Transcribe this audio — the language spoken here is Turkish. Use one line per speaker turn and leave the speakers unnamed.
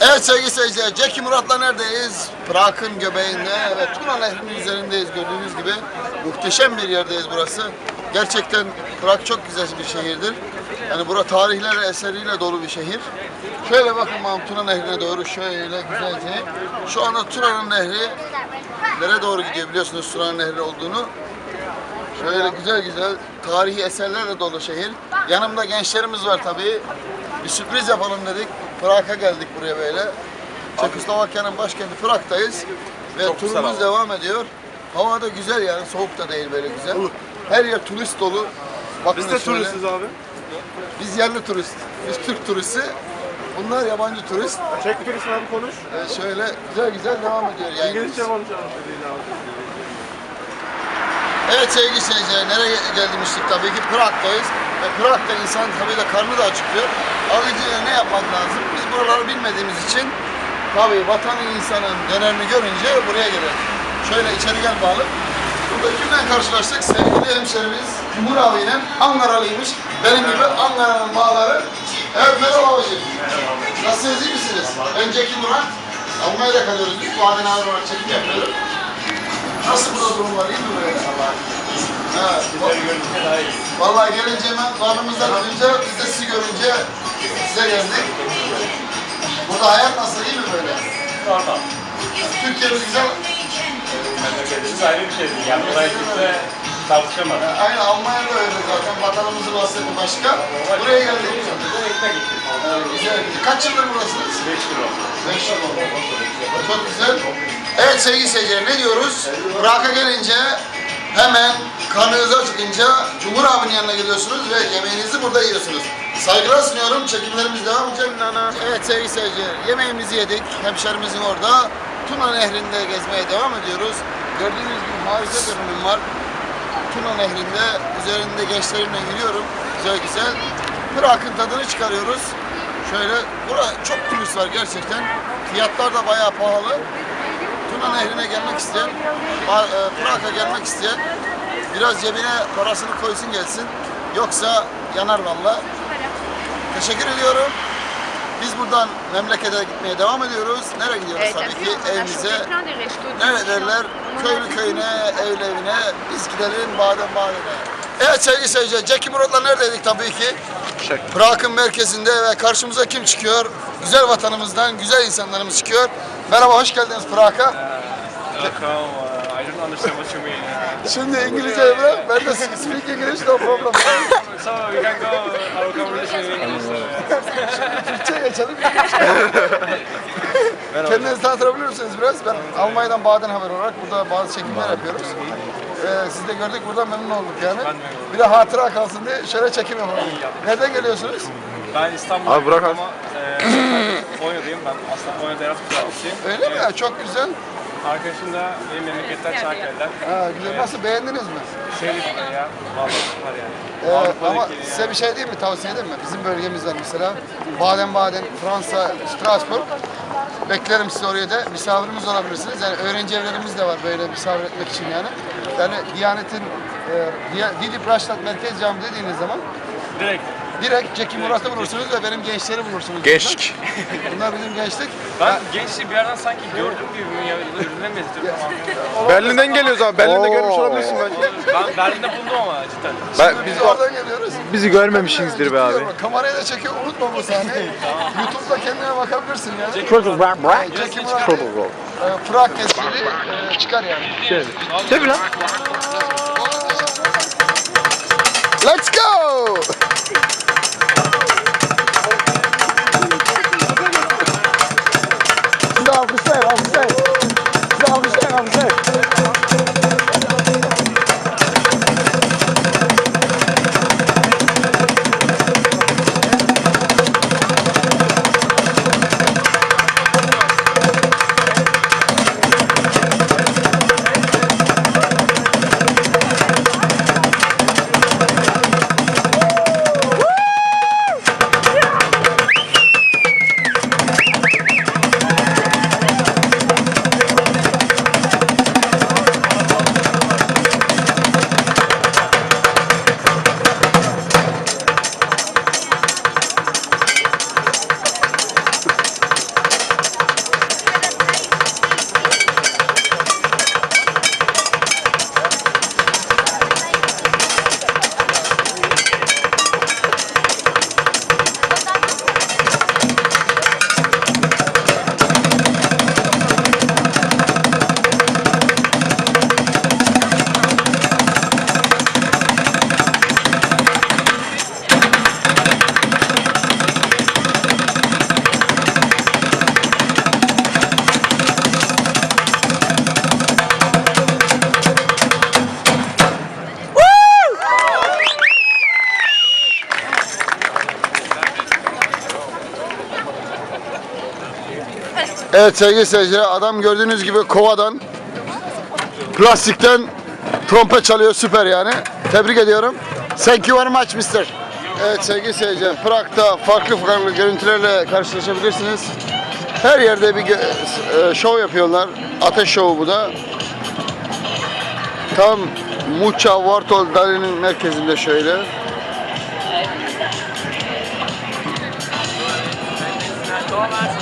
Evet sevgili seyirciler, Jackie Murat'la neredeyiz? Prag'ın göbeğinde ve Tuna Nehri'nin üzerindeyiz gördüğünüz gibi. Muhteşem bir yerdeyiz burası. Gerçekten Prag çok güzel bir şehirdir. Yani bura tarihler eseriyle dolu bir şehir. Şöyle bakın bakalım Tuna Nehri'ne doğru şöyle güzelce. Şu anda Tuna'nın nehri nereye doğru gidiyor biliyorsunuz Tuna'nın nehri olduğunu. Şöyle güzel güzel tarihi eserlerle dolu şehir. Yanımda gençlerimiz var tabii. Bir sürpriz yapalım dedik. Prag'a geldik buraya böyle. Çekoslovakya'nın başkenti Prag'dayız. Ve turumuz devam ediyor. Hava da güzel yani soğuk da değil böyle güzel. Her yer turist dolu. Bakın
Biz de
şöyle.
turistiz abi.
Biz yerli turist. Biz Türk turisti. Bunlar yabancı turist.
Çek turist abi konuş.
Ee, şöyle güzel güzel devam ediyor yani.
İngilizce dediğin abi.
Evet sevgili seyirciler, nereye gelmiştik tabii ki Prag'dayız. Ve Prag'da insan tabii de karnı da acıkıyor. Alıcıya ne yapmak lazım? Biz buraları bilmediğimiz için tabii vatanı insanın dönerini görünce buraya geliyoruz. Şöyle içeri gel bağlı. Burada kimle karşılaştık? Sevgili hemşerimiz Cumhur abiyle Ankaralıymış. Benim gibi Ankara'nın bağları. Evet merhaba abicim. Nasılsınız iyi misiniz? Önceki Murat. Almanya'da kalıyoruz biz. Bu adına olarak çekim yapıyorum. Nasıl burada durumlar iyi mi böyle? Evet. Vallahi gelince hemen karnımızdan önce biz de sizi görünce size geldik. Burada hayat nasıl iyi mi böyle?
Normal.
Türkiye'miz güzel.
Memleketimiz ayrı bir şeydi. Yani buraya kimse tartışamadı.
Aynı Almanya'da öyle zaten vatanımızı bahsetti başka. Buraya geldik.
Bize ekmek.
Güzel. Kaç yıldır buradasınız?
5 lira oldu.
5 yıl oldu. Çok güzel. Evet sevgili seyirciler ne diyoruz? Prag'a gelince hemen karnınız acıkınca Cumhur abinin yanına gidiyorsunuz ve yemeğinizi burada yiyorsunuz. Saygılar sunuyorum. Çekimlerimiz devam edecek. Evet sevgili seyirciler yemeğimizi yedik. Hemşerimizin orada. Tuna Nehri'nde gezmeye devam ediyoruz. Gördüğünüz gibi harika görünüm var. Tuna Nehri'nde üzerinde gençlerimle yürüyorum. Güzel güzel. Prag'ın tadını çıkarıyoruz. Şöyle, bura çok turist var gerçekten. Fiyatlar da bayağı pahalı. Tuna Nehri'ne gelmek isteyen, e, Prag'a gelmek isteyen biraz cebine parasını koysun gelsin. Yoksa yanar valla. Teşekkür ediyorum. Biz buradan memlekete gitmeye devam ediyoruz. Nereye gidiyoruz
Evet,
tabii ki? Evimize.
chopé plein de restos.
Ne derler? Köylü köyüne, evli evine, biz gidelim badem bademe. Evet sevgili seyirciler, Jackie Murat'la neredeydik tabii ki? Prag'ın merkezinde ve karşımıza kim çıkıyor? Güzel vatanımızdan, güzel insanlarımız çıkıyor. Merhaba, hoş geldiniz Prag'a.
Welcome. Uh, I don't understand what you mean.
Şimdi İngilizce bırak, ben de speak English, no problem.
so we can go our conversation in English.
Türkçe geçelim. Kendinizi tanıtabilir misiniz biraz? Ben Almanya'dan Baden Haber olarak burada bazı çekimler yapıyoruz. Ee, siz de gördük, burada memnun olduk yani. Bir de hatıra kalsın diye şöyle çekim yapalım. Nereden geliyorsunuz?
Ben İstanbul'da
Abi bırak
ama e, Konya'dayım. Ben aslında Konya'da Erasmus öğrencisiyim.
Öyle mi? Ya, Çok güzel.
Arkadaşım da benim memleketten Çanakkale'den.
Ha, güzel. Nasıl beğendiniz mi?
Burayı ya. Vallahi süper yani.
Ee,
Avrupa'daki
ama
yani.
size bir şey diyeyim mi? Tavsiye edeyim mi? Bizim bölgemiz var mesela. Baden-Baden, Fransa, Strasbourg. Beklerim sizi oraya da. Misafirimiz olabilirsiniz. Yani öğrenci evlerimiz de var böyle misafir etmek için yani. Yani Diyanet'in e, Diya- Didi Braşlat Merkez Camii dediğiniz zaman
Direkt.
Direkt Ceki Murat'ı bulursunuz ve benim gençleri bulursunuz.
Gençlik.
Bunlar, bizim gençlik.
Ben gençliği bir yerden sanki gördüm gibi ya? Ürüne benziyorum ama.
Berlin'den geliyoruz abi. Berlin'de görmüş olabilirsin belki.
Ben Berlin'de bulundum ama cidden.
Ben,
Biz
biz
oradan geliyoruz.
bizi görmemişsinizdir be abi.
Gidiyor, Kamerayı da çekiyor. Unutma bu sahneyi. YouTube'da kendine bakabilirsin yani. Jackie Murat e, Prag gezgili e, çıkar yani.
Tabii lan.
Let's go! Evet sevgili seyirciler adam gördüğünüz gibi kovadan plastikten trompet çalıyor süper yani. Tebrik ediyorum. Thank you very much mister. Evet sevgili seyirciler Prag'da farklı farklı görüntülerle karşılaşabilirsiniz. Her yerde bir e, şov yapıyorlar. Ateş şovu bu da. Tam Mucha Vartol Dali'nin merkezinde şöyle.
Thomas